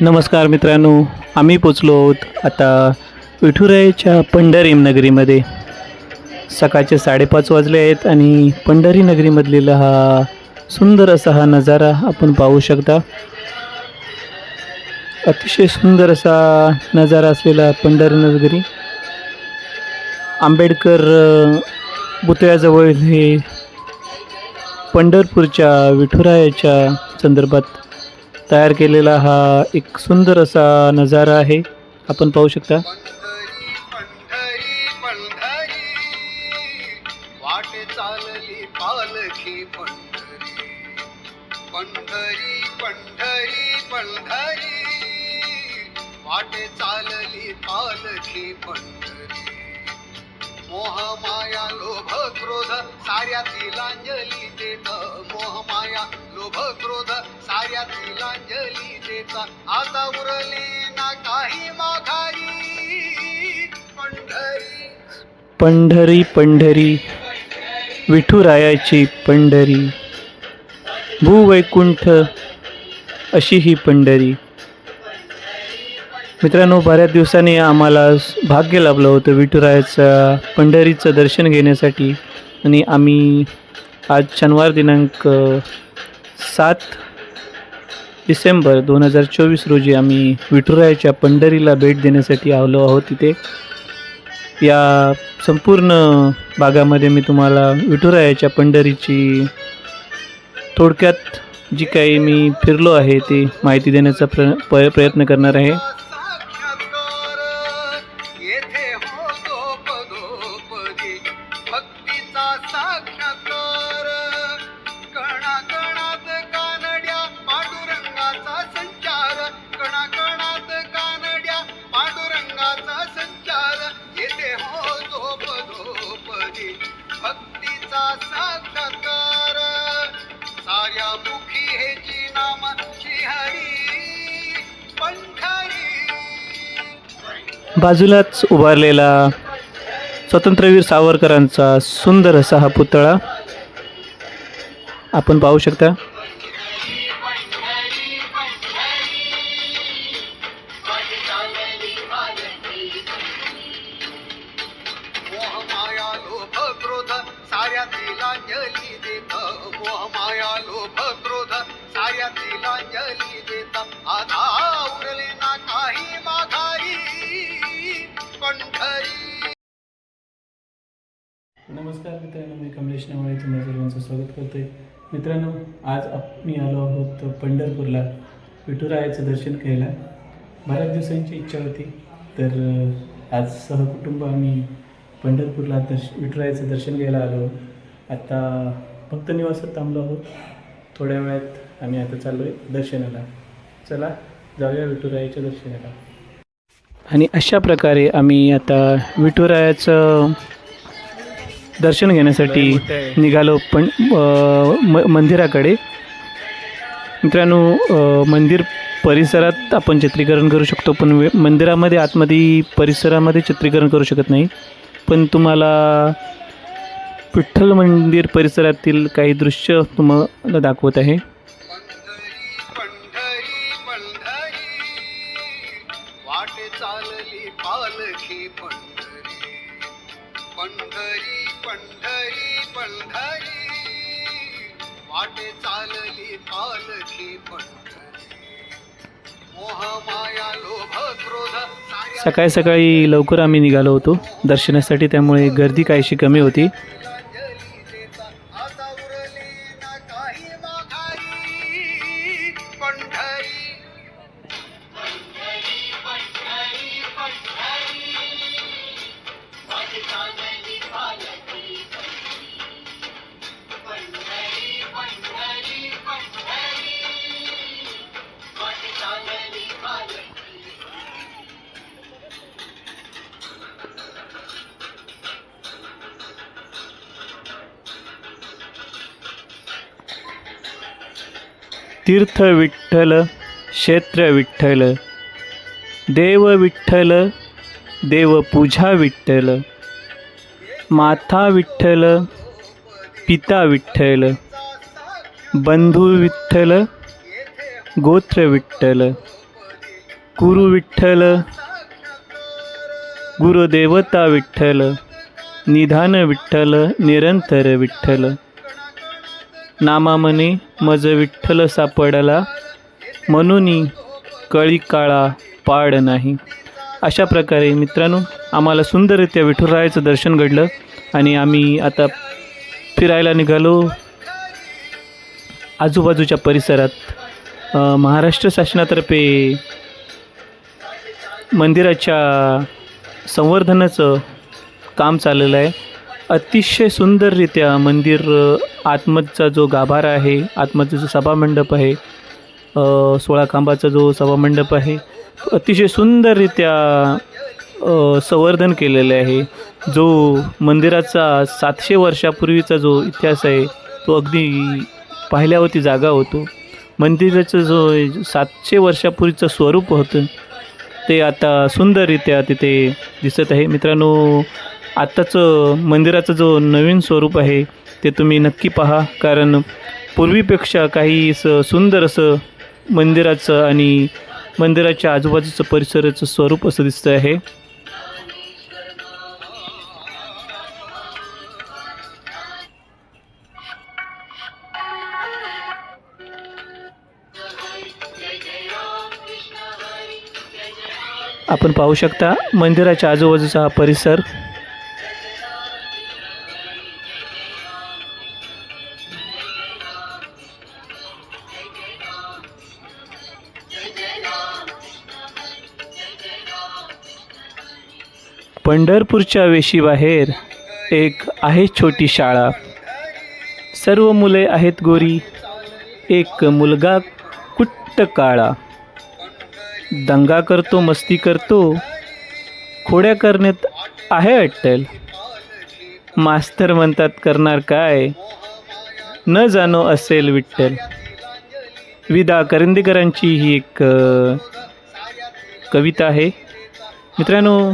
नमस्कार मित्रांनो आम्ही पोचलो आहोत आता विठुरायाच्या पंढरी नगरीमध्ये. सकाळचे साडेपाच वाजले आहेत आणि पंढरी नगरीमधलेला हा सुंदर असा हा नजारा आपण पाहू शकता. अतिशय सुंदर असा नजारा असलेला पंढरी नगरी. आंबेडकर पुतळ्याजवळ हे पंढरपूरच्या विठुरायाच्या संदर्भात तयार केलेला हा एक सुंदर असा नजारा आहे. आपण पाहू शकता. लोभ क्रोध साऱ्या तिलांजली देता मोहमाया लोभ क्रोध साऱ्या तिलांजली देता. आता उरली ना काही माघारी पंढरी. पंढरी पंढरी. विठुरायाची पंढरी. भूवैकुंठ अशी ही पंढरी. मित्रांनो बऱ्याच दिवसांनी आम्हाला भाग्य लाभलं होतं विठुरायाचं पंढरीचं दर्शन घेण्यासाठी. आणि आम्ही आज शनिवार दिनांक सात डिसेंबर दोन हजार चोवीस रोजी आम्ही विठुरायाच्या पंढरीला भेट देण्यासाठी आलो आहोत तिथे या संपूर्ण भागामध्ये मी तुम्हाला विठुरायाच्या पंढरीची थोडक्यात जी काही मी फिरलो आहे ती माहिती देण्याचा प्र प प्रयत्न करणार आहे. बाजूलाच उभारलेला स्वतंत्रवीर सावरकरांचा सुंदर असा हा पुतळा आपण पाहू शकता. पंढरपूरला विठुरायाचं दर्शन घ्यायला बऱ्याच दिवसांची इच्छा होती. तर आज सहकुटुंब आम्ही पंढरपूरला दर्श विठुरायाचं दर्शन घ्यायला आलो. आता भक्त निवासात थांबलो आहोत. थोड्या वेळात आम्ही आता चाललो आहे दर्शनाला. चला जाऊया विठुरायाच्या दर्शनाला. आणि अशा प्रकारे आम्ही आता विठुरायाचं दर्शन घेण्यासाठी निघालो पण मंदिराकडे. मित्रांनो मंदिर परिसरात आपण चित्रीकरण करू शकतो पण वे मंदिरामध्ये आतमध्ये परिसरामध्ये चित्रीकरण करू शकत नाही. पण तुम्हाला विठ्ठल मंदिर परिसरातील काही दृश्य तुम्हाला दाखवत आहे. सकाळी सकाळी लवकर आम्ही निघालो होतो. दर्शनासाठी त्यामुळे गर्दी काहीशी कमी होती. तीर्थ विठ्ठल क्षेत्र विठ्ठल देव विठ्ठल देव पूजा विठ्ठल माथा विठ्ठल पिता विठ्ठल बंधू विठ्ठल गोत्र विठ्ठल गुरु विठ्ठल गुरुदेवता विठ्ठल निधान विठ्ठल निरंतर विठ्ठल नामामने मज विठ्ठल सापडला म्हणूनही कळी काळा पाड नाही. अशा प्रकारे मित्रांनो आम्हाला सुंदररित्या विठुरायाचं दर्शन घडलं आणि आम्ही आता फिरायला निघालो. आजूबाजूच्या परिसरात महाराष्ट्र शासनातर्फे मंदिराच्या संवर्धनाचं काम चाललेलं आहे. अतिशय सुंदररित्या मंदिर आत्मचा आतमधचा जो गाभारा आहे आतमधचा जो सभामंडप आहे सोळा खांबाचा जो सभामंडप आहे अतिशय सुंदररित्या संवर्धन केलेले आहे. जो मंदिराचा सातशे वर्षापूर्वीचा जो इतिहास आहे तो अगदी पाहिल्यावरती जागा होतो. मंदिराचं जो सातशे वर्षापूर्वीचं स्वरूप होतं ते आता सुंदररित्या तिथे दिसत आहे. मित्रांनो आत्ताचं मंदिराचं जो नवीन स्वरूप आहे ते तुम्ही नक्की पहा. कारण पूर्वीपेक्षा काही असं सुंदर असं मंदिराचं आणि मंदिराच्या आजूबाजूचं परिसराचं स्वरूप असं दिसतं आहे. आपण पाहू शकता मंदिराच्या आजूबाजूचा हा परिसर. पंढरपूरच्या वेशीबाहेर एक आहे छोटी शाळा. सर्व मुले आहेत गोरी. एक मुलगा कुट्ट काळा. दंगा करतो मस्ती करतो. खोड्या करण्यात आहे अट्टल. मास्तर म्हणतात करणार काय? न जाणो असेल विठ्ठल. विदा करंदीकरांची ही एक कविता आहे. मित्रांनो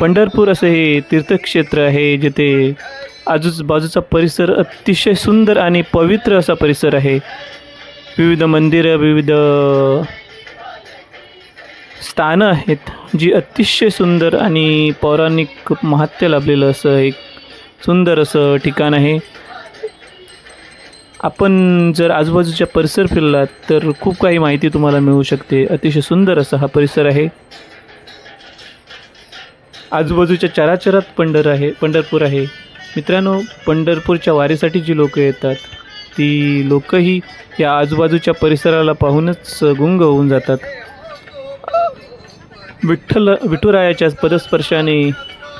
पंढरपूर असं हे तीर्थक्षेत्र आहे जिथे आजूबाजूचा परिसर अतिशय सुंदर आणि पवित्र असा परिसर आहे. विविध मंदिरं विविध स्थानं आहेत जी अतिशय सुंदर आणि पौराणिक महात्य लाभलेलं असं एक सुंदर असं ठिकाण आहे. आपण जर आजूबाजूच्या परिसर फिरलात तर खूप काही माहिती तुम्हाला मिळू शकते. अतिशय सुंदर असा हा परिसर आहे. आजूबाजूच्या चराचरात पंढर आहे पंढरपूर आहे. मित्रांनो पंढरपूरच्या वारीसाठी जी लोकं येतात ती लोकंही या आजूबाजूच्या परिसराला पाहूनच गुंग होऊन जातात. विठ्ठल विठुरायाच्या पदस्पर्शाने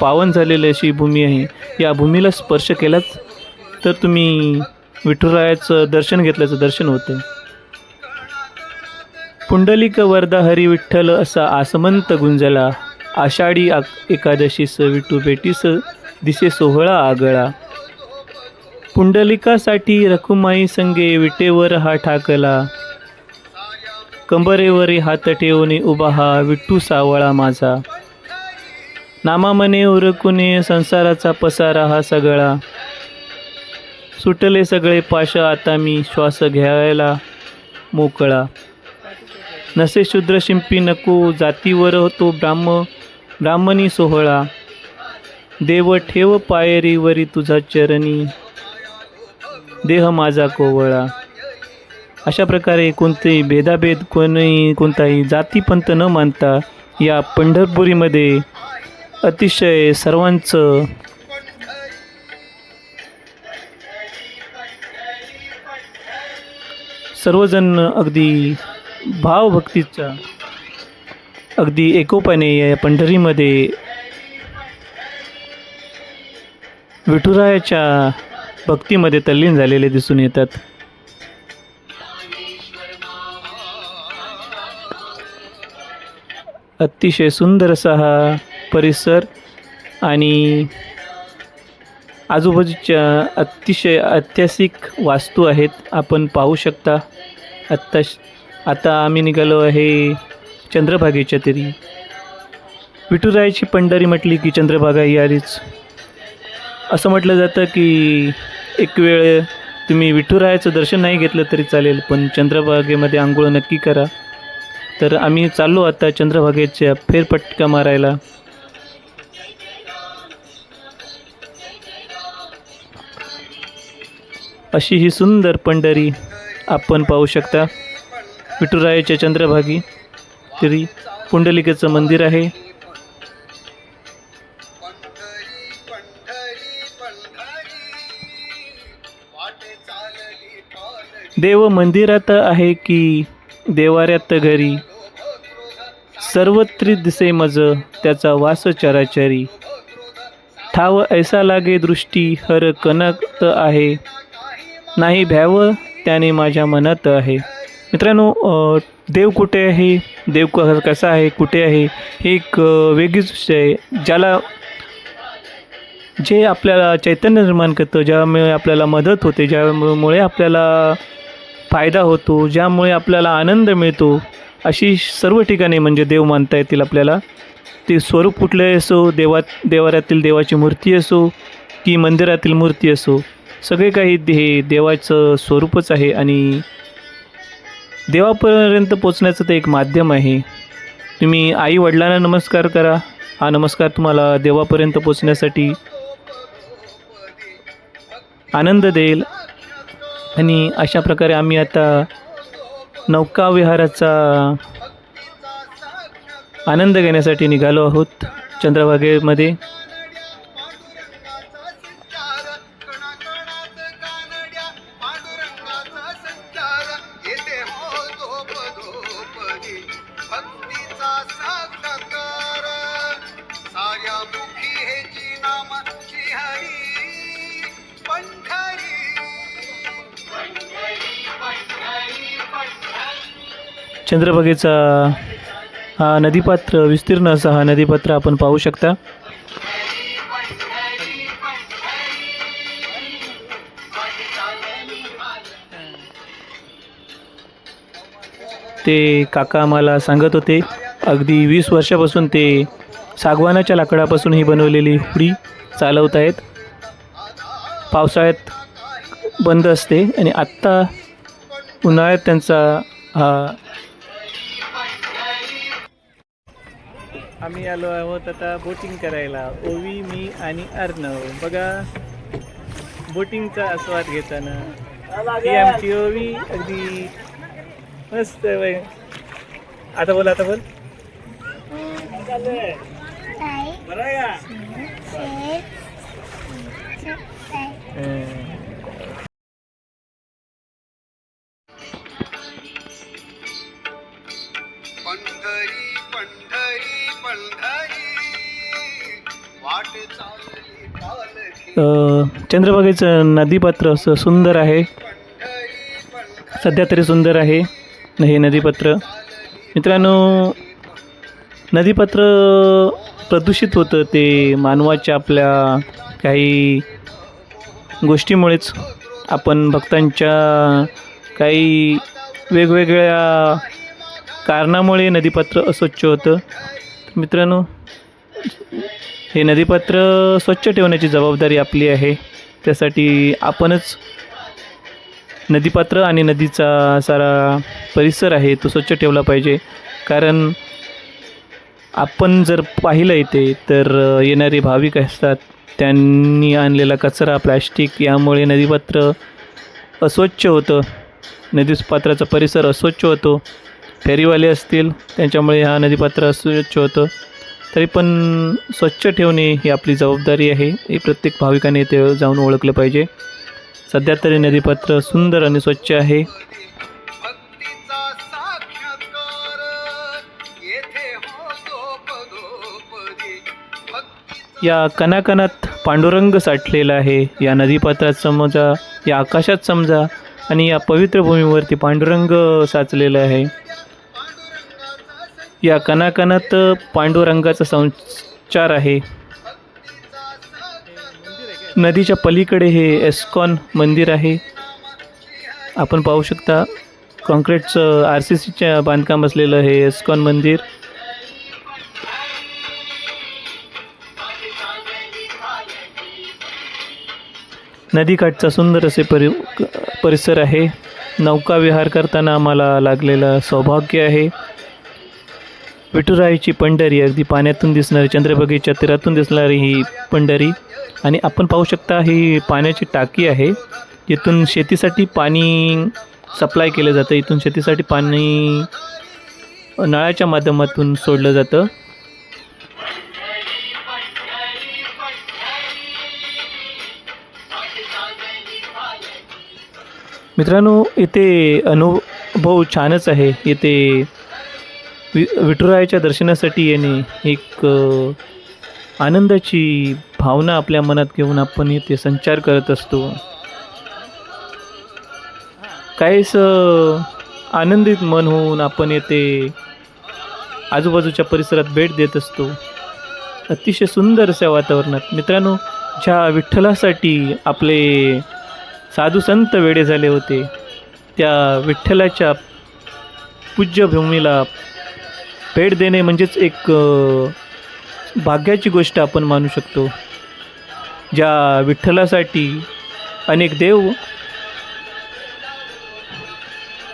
पावन झालेली अशी भूमी आहे. या भूमीला स्पर्श केलाच तर तुम्ही विठुरायाचं दर्शन घेतल्याचं दर्शन होतं. पुंडलिक वरदा हरी विठ्ठल असा आसमंत गुंजला. आषाढी आ एकादशीस विठू भेटीस दिसे सोहळा आगळा. पुंडलिकासाठी रखुमाई संगे विटेवर हा ठाकला. कंबरेवरी हात ठेवणे उभा हा विठ्ठू सावळा माझा. नामामने उरकुने संसाराचा पसारा हा सगळा. सुटले सगळे पाश आता मी श्वास घ्यायला मोकळा. नसे शूद्र शिंपी नको जातीवर होतो ब्राह्म ब्राह्मणी सोहळा. देव ठेव पायरीवरी तुझा चरणी. देह माझा कोवळा. अशा प्रकारे कोणतेही भेदाभेद कोणी कोणताही जातीपंथ न मानता या पंढरपुरीमध्ये अतिशय सर्वांचं सर्वजण अगदी भावभक्तीचा अगदी एकोपाने या पंढरीमध्ये विठुरायाच्या भक्तीमध्ये तल्लीन झालेले दिसून येतात. अतिशय सुंदर असा हा परिसर आणि आजूबाजूच्या अतिशय ऐतिहासिक वास्तू आहेत. आपण पाहू शकता. आत्ता आता आम्ही निघालो आहे चंद्रभागेच्या तरी. विठुरायाची पंढरी म्हटली की चंद्रभागा ही आलीच. असं म्हटलं जातं की एक वेळ तुम्ही विठुरायाचं दर्शन नाही घेतलं तरी चालेल पण चंद्रभागेमध्ये आंघोळ नक्की करा. तर आम्ही चाललो आता चंद्रभागेच्या फेरपटका मारायला. अशी ही सुंदर पंढरी आपण पाहू शकता. विठुरायाच्या चंद्रभागी. तरी पुंडलिकेचं मंदिर आहे. देव मंदिरात आहे की देवाऱ्यात घरी? सर्वत्री दिसे मज त्याचा वास चराचरी. ठाव ऐसा लागे दृष्टी हर कनकत आहे. नाही भ्याव त्याने माझ्या मनात आहे. मित्रांनो देव कुठे आहे? देव क- कसा आहे कुठे आहे हे एक वेगळीच गोष्ट आहे. ज्याला जे आपल्याला चैतन्य निर्माण करतं ज्यामुळे आपल्याला मदत होते ज्यामुळे आपल्याला फायदा होतो ज्यामुळे आपल्याला आनंद मिळतो अशी सर्व ठिकाणे म्हणजे देव मानता येतील आपल्याला. ते स्वरूप कुठले असो देवात देवाऱ्यातील देवाची मूर्ती असो की मंदिरातील मूर्ती असो सगळे काही हे देवाचं स्वरूपच आहे आणि देवापर्यंत पोचण्याचं ते एक माध्यम आहे. तुम्ही आई वडिलांना नमस्कार करा. हा नमस्कार तुम्हाला देवापर्यंत पोचण्यासाठी आनंद देईल. आणि अशा प्रकारे आम्ही आता नौका विहाराचा आनंद घेण्यासाठी निघालो आहोत चंद्रभागेमध्ये. चंद्रभागेचा हा नदीपात्र विस्तीर्ण असा हा नदीपात्र आपण पाहू शकता. ते काका मला सांगत होते अगदी वीस वर्षापासून ते सागवानाच्या लाकडापासून ही बनवलेली हुडी चालवत आहेत. पावसाळ्यात बंद असते आणि आत्ता उन्हाळ्यात त्यांचा हा आम्ही आलो आहोत आता बोटिंग करायला. ओवी मी आणि अर्णव. बघा बोटिंगचा आस्वाद घेताना. ही आमची ओवी अगदी मस्त. आता बोल आता बोल. बरं चंद्रभागेचं नदीपात्र असं सुंदर आहे. सध्या तरी सुंदर आहे. हे नदीपात्र. मित्रांनो नदीपात्र प्रदूषित होतं ते मानवाच्या आपल्या काही गोष्टीमुळेच. आपण भक्तांच्या काही वेगवेगळ्या कारणामुळे नदीपात्र अस्वच्छ होतं. मित्रांनो हे नदीपात्र स्वच्छ ठेवण्याची जबाबदारी आपली आहे. त्यासाठी आपणच नदीपात्र आणि नदीचा सारा परिसर आहे तो स्वच्छ ठेवला पाहिजे. कारण आपण जर पाहिलं इथे तर येणारे भाविक असतात. त्यांनी आणलेला कचरा प्लॅस्टिक यामुळे नदीपात्र अस्वच्छ होतं. नदीपात्राचा परिसर अस्वच्छ होतो. फेरीवाले असतील त्यांच्यामुळे हा नदीपात्र अस्वच्छ होतं. तरी पण स्वच्छ ठेवणे ही आपली जबाबदारी आहे. हे प्रत्येक भाविकाने ते जाऊन ओळखलं पाहिजे. सध्या तरी नदीपात्र सुंदर आणि स्वच्छ आहे. या कणाकणात पांडुरंग साठलेला आहे. या नदीपात्रात समजा या आकाशात समजा आणि या पवित्र भूमीवरती पांडुरंग साचलेलं आहे. या कणाकणात पांडुरंगाचा संचार आहे. नदीच्या पलीकडे हे एस्कॉन मंदिर आहे. आपण पाहू शकता कॉन्क्रीटचं आर सी सीच्या बांधकाम असलेलं हे एस्कॉन मंदिर. नदीकाठचा सुंदर असे परि परिसर आहे. नौका विहार करताना आम्हाला लागलेलं सौभाग्य आहे. विठुरायची पंढरी अगदी पाण्यातून दिसणारी चंद्रभागेच्या तीरातून दिसणारी ही पंढरी. आणि आपण पाहू शकता ही पाण्याची टाकी आहे. इथून शेतीसाठी पाणी सप्लाय केलं जातं. इथून शेतीसाठी पाणी नळाच्या माध्यमातून सोडलं जातं. मित्रांनो इथे अनुभव छानच आहे. इथे वि विठुरायाच्या दर्शनासाठी येणे एक आनंदाची भावना आपल्या मनात घेऊन आपण येथे संचार करत असतो. काहीस आनंदित मन होऊन आपण येथे आजूबाजूच्या परिसरात भेट देत असतो. अतिशय सुंदर अशा वातावरणात. मित्रांनो ज्या विठ्ठलासाठी आपले साधू संत वेडे झाले होते त्या विठ्ठलाच्या पूज्यभूमीला भेट देणे म्हणजेच एक भाग्याची गोष्ट आपण मानू शकतो. ज्या विठ्ठलासाठी अनेक देव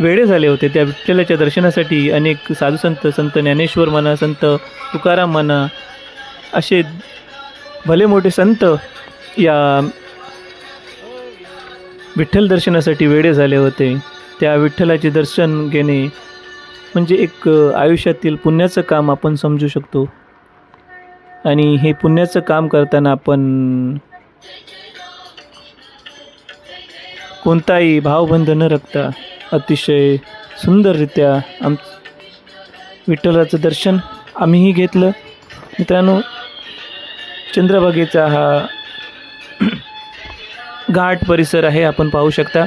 वेडे झाले होते त्या विठ्ठलाच्या दर्शनासाठी अनेक साधू संत संत ज्ञानेश्वर म्हणा संत तुकाराम म्हणा असे भले मोठे संत या विठ्ठल दर्शनासाठी वेडे झाले होते. त्या विठ्ठलाचे दर्शन घेणे म्हणजे एक आयुष्यातील पुण्याचं काम आपण समजू शकतो. आणि हे पुण्याचं काम करताना आपण कोणताही भावबंध न राखता अतिशय सुंदररित्या आम विठ्ठलाचं दर्शन आम्हीही घेतलं. मित्रांनो चंद्रभागेचा हा घाट परिसर आहे आपण पाहू शकता.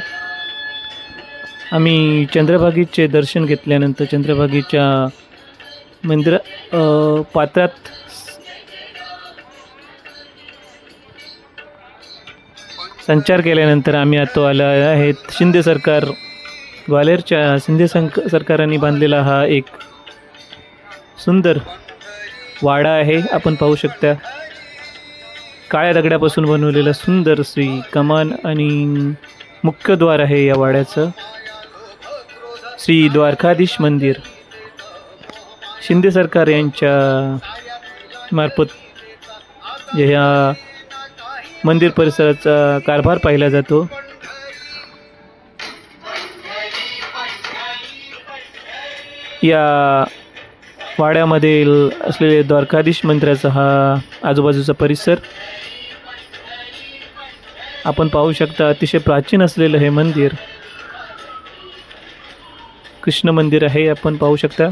आम्ही चंद्रभागेचे दर्शन घेतल्यानंतर चंद्रभागेच्या मंदिर पात्रात संचार केल्यानंतर आम्ही आता आलो आहेत. शिंदे सरकार ग्वालेरच्या शिंदे संक सरकारांनी बांधलेला हा एक सुंदर वाडा आहे. आपण पाहू शकता काळ्या दगडापासून बनवलेलं सुंदर श्री कमान आणि मुख्य द्वार आहे या वाड्याचं. श्री द्वारकाधीश मंदिर. शिंदे सरकार यांच्या मार्फत ह्या मंदिर परिसराचा कारभार पाहिला जातो. या वाड्यामधील असलेले द्वारकाधीश मंदिराचा हा आजूबाजूचा परिसर आपण पाहू शकता अतिशय प्राचीन असलेलं हे मंदिर. कृष्ण मंदिर आहे आपण पाहू शकता.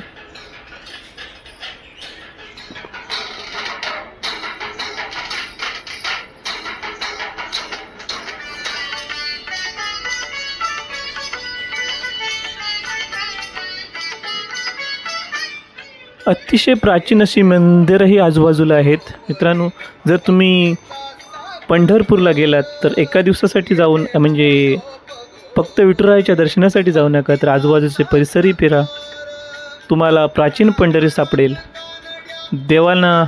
अतिशय प्राचीन अशी मंदिरंही आजूबाजूला आहेत. मित्रांनो जर तुम्ही पंढरपूरला गेलात तर एका दिवसासाठी जाऊन म्हणजे फक्त विठुरायाच्या दर्शनासाठी जाऊ नका तर आजूबाजूचे परिसरही फिरा. तुम्हाला प्राचीन पंढरी सापडेल. देवांना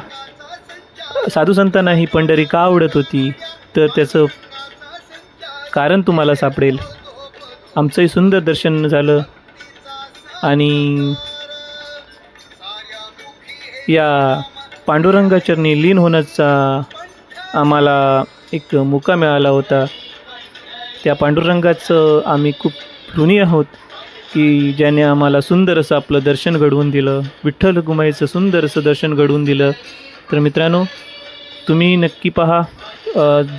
साधू संतांना ही पंढरी का आवडत होती? तर त्याचं कारण तुम्हाला सापडेल. आमचंही सुंदर दर्शन झालं आणि या पांडुरंगाचरणी लीन होण्याचा आम्हाला एक मुका मिळाला होता. त्या पांडुरंगाचं आम्ही खूप ऋणी आहोत की ज्याने आम्हाला सुंदर असं आपलं दर्शन घडवून दिलं विठ्ठल गुमाईचं सुंदर असं दर्शन घडवून दिलं. तर मित्रांनो तुम्ही नक्की पहा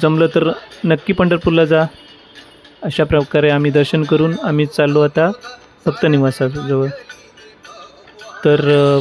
जमलं तर नक्की पंढरपूरला जा. अशा प्रकारे आम्ही दर्शन करून आम्ही चाललो आता भक्त निवासाजवळ. तर